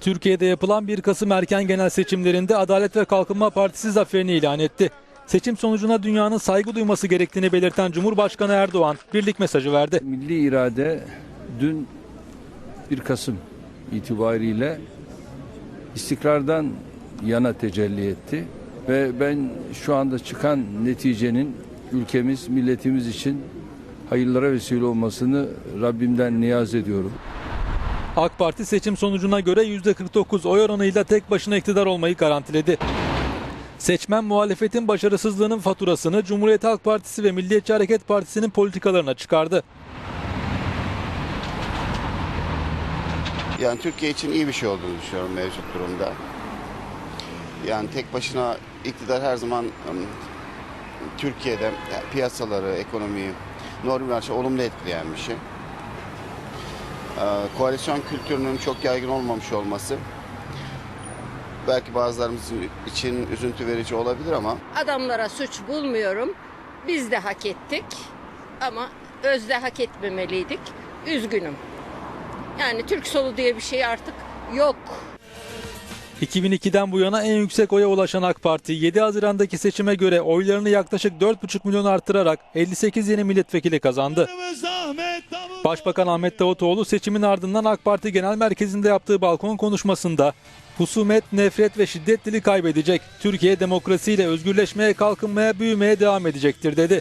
Türkiye'de yapılan 1 Kasım erken genel seçimlerinde Adalet ve Kalkınma Partisi zaferini ilan etti. Seçim sonucuna dünyanın saygı duyması gerektiğini belirten Cumhurbaşkanı Erdoğan birlik mesajı verdi. Milli irade dün 1 Kasım itibariyle istikrardan yana tecelli etti ve ben şu anda çıkan neticenin ülkemiz, milletimiz için hayırlara vesile olmasını Rabbimden niyaz ediyorum. AK Parti seçim sonucuna göre %49 oy oranıyla tek başına iktidar olmayı garantiledi. Seçmen muhalefetin başarısızlığının faturasını Cumhuriyet Halk Partisi ve Milliyetçi Hareket Partisi'nin politikalarına çıkardı. Yani Türkiye için iyi bir şey olduğunu düşünüyorum mevcut durumda. Yani tek başına iktidar her zaman Türkiye'de piyasaları, ekonomiyi normal olumlu etkileyen bir şey. Ee, koalisyon kültürünün çok yaygın olmamış olması belki bazılarımız için üzüntü verici olabilir ama Adamlara suç bulmuyorum. Biz de hak ettik ama özde hak etmemeliydik. Üzgünüm. Yani Türk solu diye bir şey artık yok. 2002'den bu yana en yüksek oya ulaşan AK Parti 7 Haziran'daki seçime göre oylarını yaklaşık 4,5 milyon artırarak 58 yeni milletvekili kazandı. Başbakan Ahmet Davutoğlu seçimin ardından AK Parti Genel Merkezi'nde yaptığı balkon konuşmasında husumet, nefret ve şiddet dili kaybedecek. Türkiye demokrasiyle özgürleşmeye, kalkınmaya, büyümeye devam edecektir dedi.